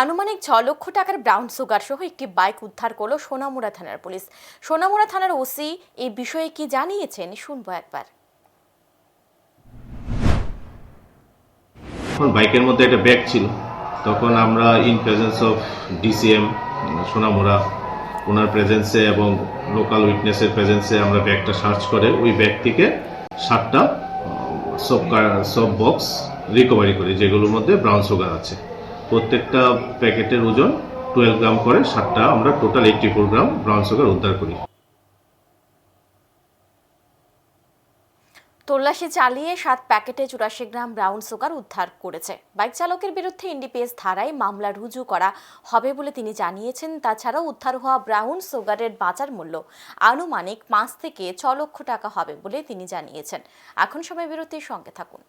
আনুমানিক ছ লক্ষ টাকার ব্রাউন সুগার সহ একটি বাইক উদ্ধার করল সোনামুড়া থানার পুলিশ। সোনামুড়া থানার ওসি এই বিষয়ে কি জানিয়েছেন শুনব একবার। বাইকের মধ্যে একটা ব্যাগ ছিল। তখন আমরা in presence of DCM Sonamura, ওনার প্রেজেন্সে এবং লোকাল উইটনেসের প্রেজেন্সে আমরা ব্যাগটা সার্চ করে ওই ব্যাগ থেকে সাতটা সব সব বক্স রিকভারি করি, যেগুলোর মধ্যে ব্রাউন সুগার আছে। প্রত্যেকটা প্যাকেটের ওজন টুয়েলভ গ্রাম করে, সাতটা আমরা total eighty four gram brown sugar উদ্ধার করি। তল্লাশি চালিয়ে সাত প্যাকেটে চুরাশি গ্রাম ব্রাউন সুগার উদ্ধার করেছে। বাইক চালকের বিরুদ্ধে এনডিপিএস ধারায় মামলা রুজু করা হবে বলে তিনি জানিয়েছেন, তাছাড়াও উদ্ধার হওয়া ব্রাউন সুগারের বাজার মূল্য আনুমানিক পাঁচ থেকে ছ লক্ষ টাকা হবে বলে তিনি জানিয়েছেন। এখন সময় বিরতির সঙ্গে থাকুন।